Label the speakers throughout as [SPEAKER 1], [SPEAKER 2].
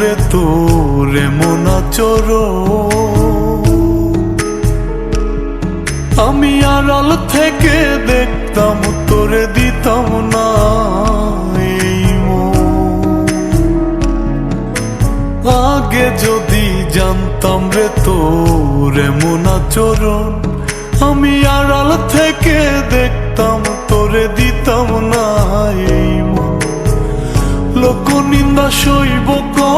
[SPEAKER 1] রে তোর এমন আচরণ। আমি আড়াল থেকে দেখতাম তোরে দিতাম না আগে যদি জানতাম রে তোর এমন আচরণ, আমি আড়াল থেকে দেখতাম তোরে দিতাম না মন। লোক নিন্দা সইব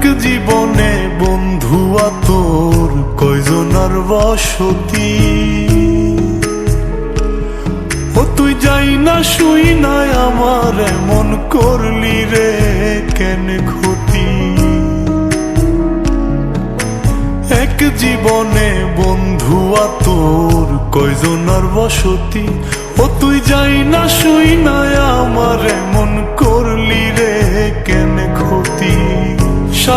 [SPEAKER 1] এক জীবনে বন্ধুয়া তোর কয়জনার বসতি? ও তুই যাই না, শুই না, আমার এমন করলি রে, কেন ক্ষতি? এক জীবনে বন্ধুয়া তোর কয়জনার বসতি? ও তুই যাই না, শুই না, আমার এমন করলি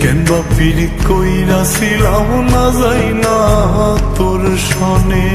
[SPEAKER 1] কেন পিড়ি কইরা ছিলাম না যাই না তোর সনে?